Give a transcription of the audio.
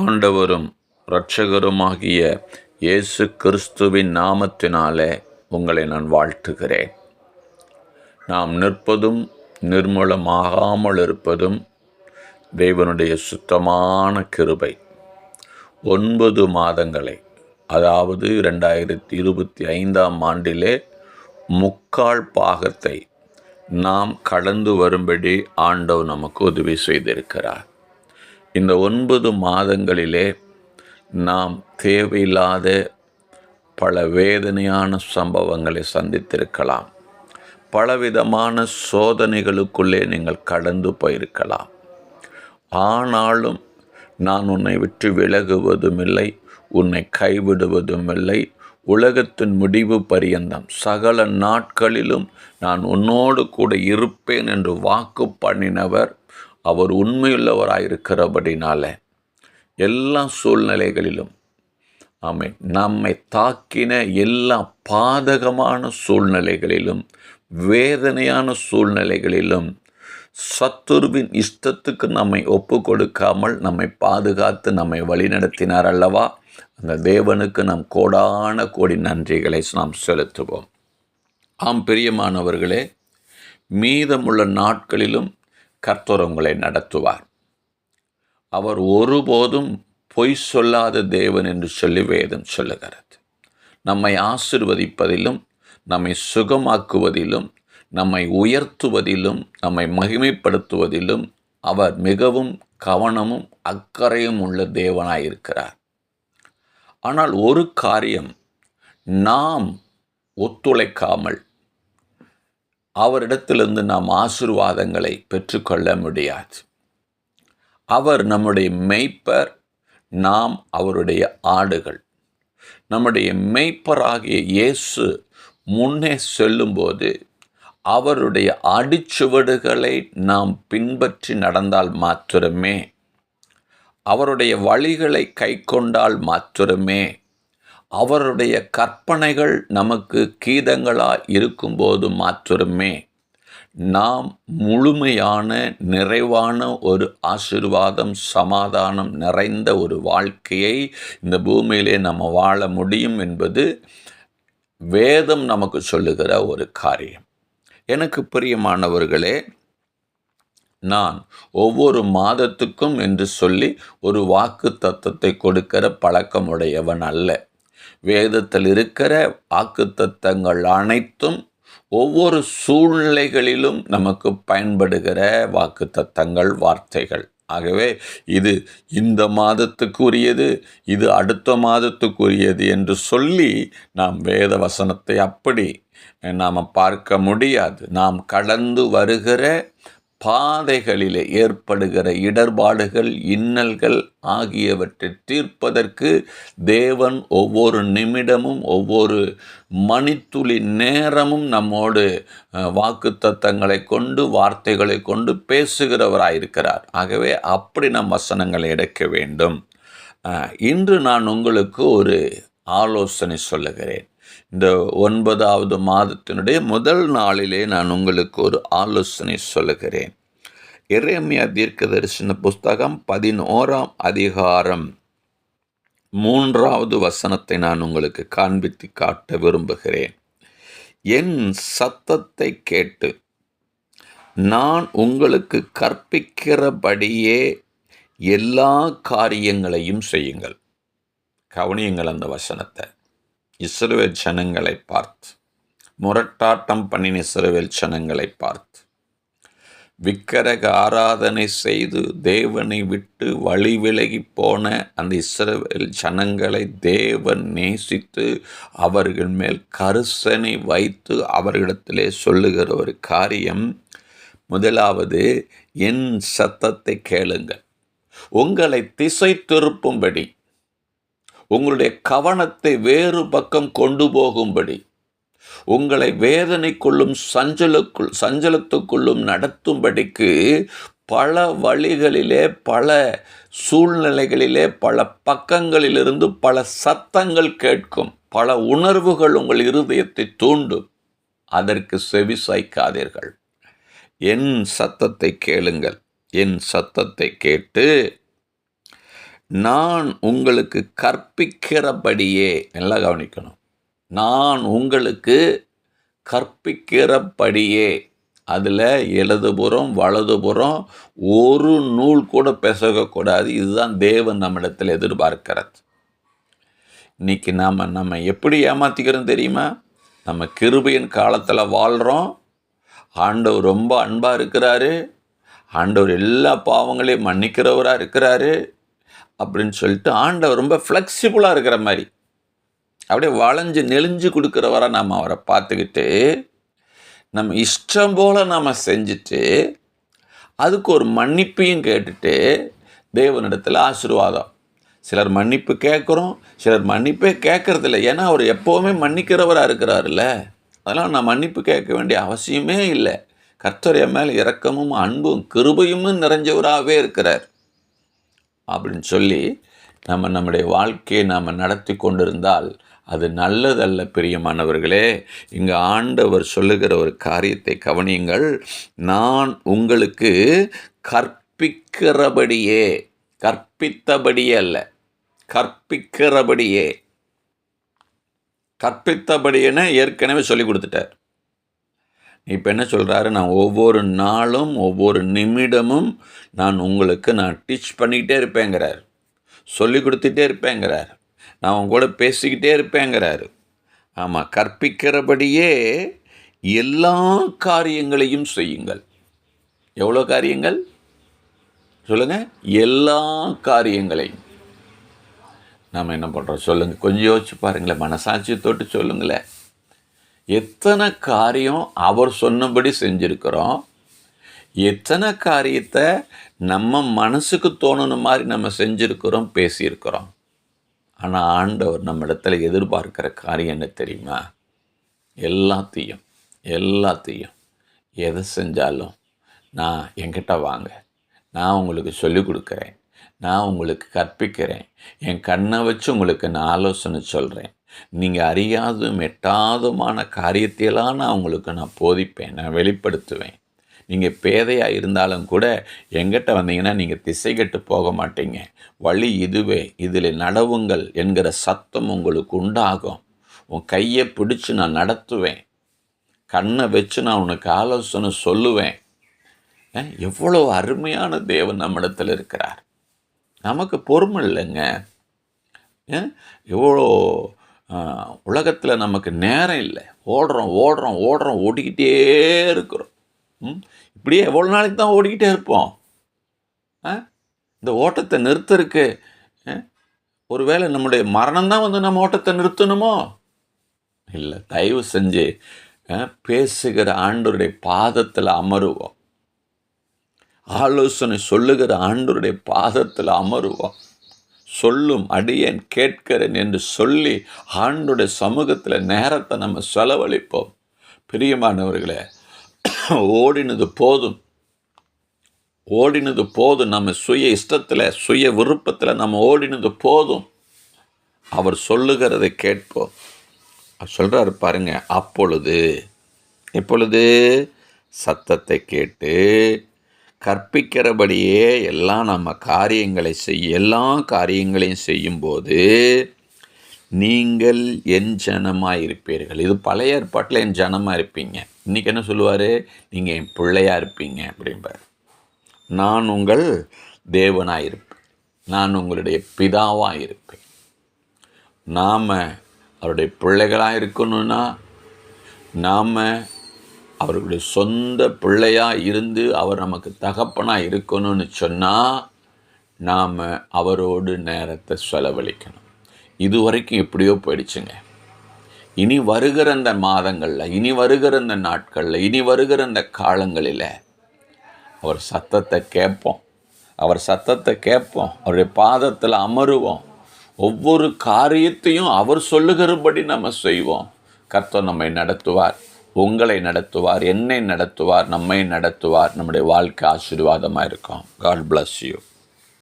ஆண்டவரும் இரட்சகருமாகிய இயேசு கிறிஸ்துவின் நாமத்தினாலே உங்களை நான் வாழ்த்துகிறேன். நாம் நிற்பதும் நிர்மூலமாகாமல் இருப்பதும் தேவனுடைய சுத்தமான கிருபை. ஒன்பது மாதங்களை அதாவது ரெண்டாயிரத்தி இருபத்தி ஐந்தாம் ஆண்டிலே முக்கால் பாகத்தை நாம் கடந்து வரும்படி ஆண்டவர் நமக்கு உதவி செய்திருக்கிறார். இந்த ஒன்பது மாதங்களிலே நாம் தேவையில்லாத பல வேதனையான சம்பவங்களை சந்தித்திருக்கலாம். பலவிதமான சோதனைகளுக்குள்ளே நீங்கள் கடந்து போயிருக்கலாம். ஆனாலும் நான் உன்னை விட்டு விலகுவதும் இல்லை உன்னை கைவிடுவதும் இல்லை உலகத்தின் முடிவு பரியந்தம். சகல நாட்களிலும் நான் உன்னோடு கூட இருப்பேன் என்று வாக்கு பண்ணினவர் அவர் உண்மையுள்ளவராயிருக்கிறபடினால எல்லா சூழ்நிலைகளிலும் ஆமை நம்மை தாக்கின எல்லா பாதகமான சூழ்நிலைகளிலும் வேதனையான சூழ்நிலைகளிலும் சத்துருவின் இஷ்டத்துக்கு நம்மை ஒப்பு கொடுக்காமல் நம்மை பாதுகாத்து நம்மை வழிநடத்தினார் அல்லவா? அந்த தேவனுக்கு நாம் கோடான கோடி நன்றிகளை நாம் செலுத்துவோம். ஆம் பிரியமானவர்களே மீதமுள்ள நாட்களிலும் கர்த்தர் உங்களை நடத்துவார். அவர் ஒருபோதும் பொய் சொல்லாத தேவன் என்று சொல்லி வேதம் சொல்லுகிறது. நம்மை ஆசிர்வதிப்பதிலும் நம்மை சுகமாக்குவதிலும் நம்மை உயர்த்துவதிலும் நம்மை மகிமைப்படுத்துவதிலும் அவர் மிகவும் கவனமும் அக்கறையும் உள்ள தேவனாயிருக்கிறார். ஆனால் ஒரு காரியம் நாம் ஒத்துழைக்காமல் அவரிடத்திலிருந்து நாம் ஆசிர்வாதங்களை பெற்றுக்கொள்ள முடியாது. அவர் நம்முடைய மெய்ப்பர் நாம் அவருடைய ஆடுகள். நம்முடைய மெய்ப்பராகிய இயேசு முன்னே செல்லும்போது அவருடைய அடிச்சுவடுகளை நாம் பின்பற்றி நடந்தால் மாத்திரமே. அவருடைய வழிகளை கை கொண்டால் மாத்திரமே. அவருடைய கற்பனைகள் நமக்கு கீதங்களாக இருக்கும்போது மாத்திரமே நாம் முழுமையான நிறைவான ஒரு ஆசிர்வாதம் சமாதானம் நிறைந்த ஒரு வாழ்க்கையை இந்த பூமியிலே நம்ம வாழ முடியும் என்பது வேதம் நமக்கு சொல்லுகிற ஒரு காரியம். எனக்கு பிரியமானவர்களே நான் ஒவ்வொரு மாதத்துக்கும் என்று சொல்லி ஒரு வாக்கு தத்துவத்தை கொடுக்கிற பழக்கமுடையவன் அல்ல. வேதத்தில் இருக்கிற வாக்குத்தத்தங்கள் அனைத்தும் ஒவ்வொரு சூழ்நிலைகளிலும் நமக்கு பயன்படுகிற வாக்குத்தத்தங்கள் வார்த்தைகள். ஆகவே இது இந்த மாதத்துக்குரியது இது அடுத்த மாதத்துக்குரியது என்று சொல்லி நாம் வேத வசனத்தை அப்படி நாம் பார்க்க முடியாது. நாம் கடந்து வருகிற பாதைகளிலே ஏற்படுகிற இடர்பாடுகள் இன்னல்கள் ஆகியவற்றை தீர்ப்பதற்கு தேவன் ஒவ்வொரு நிமிடமும் ஒவ்வொரு மணித்துளி நேரமும் நம்மோடு வாக்கு தத்தங்களை கொண்டு வார்த்தைகளை கொண்டு பேசுகிறவராயிருக்கிறார். ஆகவே அப்படி நம் வசனங்களை எடுக்க வேண்டும். இன்று நான் உங்களுக்கு ஒரு ஆலோசனை சொல்லுகிறேன். இந்த ஒன்பதாவது மாதத்தினுடைய முதல் நாளிலே நான் உங்களுக்கு ஒரு ஆலோசனை சொல்லுகிறேன். இறைமையா தீர்க்க தரிசன புஸ்தகம் பதினோராம் அதிகாரம் மூன்றாவது வசனத்தை நான் உங்களுக்கு காண்பித்து காட்ட விரும்புகிறேன். என் சத்தத்தை கேட்டு நான் உங்களுக்கு கற்பிக்கிறபடியே எல்லா காரியங்களையும் செய்யுங்கள். கவனியுங்கள் அந்த வசனத்தை. இஸ்ரவேல் ஜனங்களை பார்த்து முரட்டாட்டம் பண்ணின இஸ்ரவேல் ஜனங்களை பார்த்து விக்கிரக ஆராதனை செய்து தேவனை விட்டு வழி விலகி போன அந்த இஸ்ரவேல் ஜனங்களை தேவன் நேசித்து அவர்கள் மேல் கருசனை வைத்து அவர்களிடத்திலே சொல்லுகிற ஒரு காரியம். முதலாவது என் சத்தத்தை கேளுங்கள். உங்களை திசை திருப்பும்படி உங்களுடைய கவனத்தை வேறு பக்கம் கொண்டு போகும்படி உங்களை வேதனைக்குள்ளும் சஞ்சலுக்குள் சஞ்சலத்துக்குள்ளும் நடத்தும்படிக்கு பல வழிகளிலே பல சூழ்நிலைகளிலே பல பக்கங்களிலிருந்து பல சத்தங்கள் கேட்கும் பல உணர்வுகள் உங்கள் இருதயத்தை தூண்டும். அதற்கு செவி சாய்க்காதீர்கள். என் சத்தத்தை கேளுங்கள். என் சத்தத்தை கேட்டு நான் உங்களுக்கு கற்பிக்கிறபடியே நல்லா கவனிக்கணும். நான் உங்களுக்கு கற்பிக்கிறபடியே அதில் இடதுபுறம் வலதுபுறம் ஒரு நூல் கூட பிசகக்கூடாது. இதுதான் தேவன் நம்மிடத்தில் எதிர்பார்க்கிறது. இன்னைக்கு நாம் நம்ம எப்படி ஏமாத்திக்கிறோம் தெரியுமா? நம்ம கிருபையின் காலத்தில் வாழ்கிறோம் ஆண்டவர் ரொம்ப அன்பாக இருக்கிறாரு. ஆண்டவர் எல்லா பாவங்களையும் மன்னிக்கிறவராக இருக்கிறாரு. அப்படின்னு சொல்லிட்டு ஆண்டவர் ரொம்ப ஃப்ளெக்சிபிளாக இருக்கிற மாதிரி அப்படியே வளைஞ்சு நெளிஞ்சு கொடுக்குறவரை நாம் அவரை பார்த்துக்கிட்டு நம்ம இஷ்டம் போல் நாம் செஞ்சுட்டு அதுக்கு ஒரு மன்னிப்பையும் கேட்டுட்டு தேவனிடத்தில் ஆசீர்வாதம். சிலர் மன்னிப்பு கேட்குறோம் சிலர் மன்னிப்பே கேட்கறதில்ல ஏன்னா அவர் எப்போவுமே மன்னிக்கிறவராக இருக்கிறாருல்ல. அதெல்லாம் நான் மன்னிப்பு கேட்க வேண்டிய அவசியமே இல்லை. கர்த்தரைய மேலே மேல் இரக்கமும் அன்பும் கிருபையும் நிறைஞ்சவராகவே இருக்கிறார். அப்படின்னு சொல்லி நம்ம நம்முடைய வாழ்க்கையை நாம் நடத்தி கொண்டிருந்தால் அது நல்லதல்ல பிரியமானவர்களே. இங்கே ஆண்டவர் சொல்லுகிற ஒரு காரியத்தை கவனியுங்கள். நான் உங்களுக்கு கற்பிக்கிறபடியே கற்பித்தபடியே அல்ல கற்பிக்கிறபடியே. கற்பித்தபடியேன்னு ஏற்கனவே சொல்லி கொடுத்துட்டார். இப்போ என்ன சொல்கிறாரு நான் ஒவ்வொரு நாளும் ஒவ்வொரு நிமிடமும் நான் உங்களுக்கு நான் டீச் பண்ணிக்கிட்டே இருப்பேங்கிறார். சொல்லி கொடுத்துட்டே இருப்பேங்கிறார். நான் அவங்க கூட பேசிக்கிட்டே இருப்பேங்கிறாரு. ஆமாம் கற்பிக்கிறபடியே எல்லா காரியங்களையும் செய்யுங்கள். எவ்வளோ காரியங்கள்? சொல்லுங்கள் எல்லா காரியங்களையும். நாம் என்ன பண்ணுறோம் சொல்லுங்கள் கொஞ்சம் யோசிச்சு பாருங்களேன். மனசாட்சி தொட்டு சொல்லுங்களேன். எத்தனை காரியம் அவர் சொன்னபடி செஞ்சுருக்கிறோம்? எத்தனை காரியத்தை நம்ம மனசுக்கு தோணுன மாதிரி நம்ம செஞ்சுருக்கிறோம் பேசியிருக்கிறோம். ஆனால் ஆண்டவர் நம்ம இடத்துல எதிர்பார்க்கிற காரியம் என்ன தெரியுமா? எல்லாத்தையும் எல்லாத்தையும். எதை செஞ்சாலும் நான் என்கிட்ட வாங்க. நான் உங்களுக்கு சொல்லிக் கொடுக்குறேன். நான் உங்களுக்கு கற்பிக்கிறேன். என் கண்ணை வச்சு உங்களுக்கு நான் ஆலோசனை சொல்கிறேன் நீங்கள் அறியாதும் எட்டாதுமான காரியத்தையெல்லாம் நான் உங்களுக்கு நான் போதிப்பேன் நான் வெளிப்படுத்துவேன். நீங்கள் பேதையாக இருந்தாலும் கூட எங்கிட்ட வந்தீங்கன்னா நீங்கள் திசை கெட்டு போக மாட்டீங்க. வழி இதுவே இதில் நடவுங்கள் என்கிற சத்தம் உங்களுக்கு உண்டாகும். உன் கையை பிடிச்சு நான் நடத்துவேன். கண்ணை வச்சு நான் உனக்கு ஆலோசனை சொல்லுவேன். எவ்வளோ அருமையான தேவன் நம்மிடத்தில் இருக்கிறார். நமக்கு பொறுமை இல்லைங்க. எவ்வளோ உலகத்தில் நமக்கு நேரம் இல்லை. ஓடுறோம் ஓடுறோம் ஓடுறோம் ஓடிக்கிட்டே இருக்கிறோம். ம்? இப்படியே எவ்வளோ நாளைக்கு தான் ஓடிக்கிட்டே இருப்போம்? ஆ? இந்த ஓட்டத்தை நிறுத்தறதுக்கு ஆ, ஒருவேளை நம்முடைய மரணம் தான் வந்து நம்ம ஓட்டத்தை நிறுத்தணுமோ? இல்லை தயவு செஞ்சு ஆ, பேசுகிற ஆண்டருடைய பாதத்தில் அமருவோம். ஆலோசனை சொல்லுகிற ஆண்டவருடைய பாதத்தில் அமருவோம். சொல்லும் அடியேன் கேட்கிறேன் என்று சொல்லி ஆண்டுடைய சமூகத்தில் நேரத்தை நம்ம செலவழிப்போம். பிரியமானவர்களே ஓடினது போதும். ஓடினது போதும். நம்ம சுய இஷ்டத்தில் சுய விருப்பத்தில் நம்ம ஓடினது போதும். அவர் சொல்லுகிறதை கேட்போம். அவர் சொல்கிறாரு பாருங்க அப்பொழுது எப்பொழுது? சத்தத்தை கேட்டு கற்பிக்கிறபடியே எல்லாம் நம்ம காரியங்களை செய்ய எல்லா காரியங்களையும் செய்யும்போது நீங்கள் என் ஜனமாக இருப்பீர்கள். இது பழைய ஏற்பாட்டில் என் ஜனமாக இருப்பீங்க. இன்றைக்கி என்ன சொல்லுவார்? நீங்கள் என் பிள்ளையாக இருப்பீங்க அப்படிம்பார். நான் உங்கள் தேவனாக இருப்பேன். நான் உங்களுடைய பிதாவாக இருப்பேன். நாம் அவருடைய பிள்ளைகளாக இருக்கணும்னா நாம் அவருடைய சொந்த பிள்ளையாக இருந்து அவர் நமக்கு தகப்பனாக இருக்கணும்னு சொன்னால் நாம் அவரோடு நேரத்தை செலவழிக்கணும். இது வரைக்கும் எப்படியோ போயிடுச்சுங்க. இனி வருகிற இந்த மாதங்களில் இனி வருகிற இந்த நாட்களில் இனி வருகிற இந்த காலங்களில் அவர் சத்தத்தை கேட்போம். அவர் சத்தத்தை கேட்போம். அவருடைய பாதத்தில் அமருவோம். ஒவ்வொரு காரியத்தையும் அவர் சொல்லுகிறபடி நம்ம செய்வோம். கர்த்தர் நம்மை நடத்துவார். உங்களை நடத்துவார் என்னை நடத்துவார் நம்மை நடத்துவார் நம்முடைய வாழ்க்கை ஆசீர்வாதமாக இருக்கும் காட் பிளஸ் யூ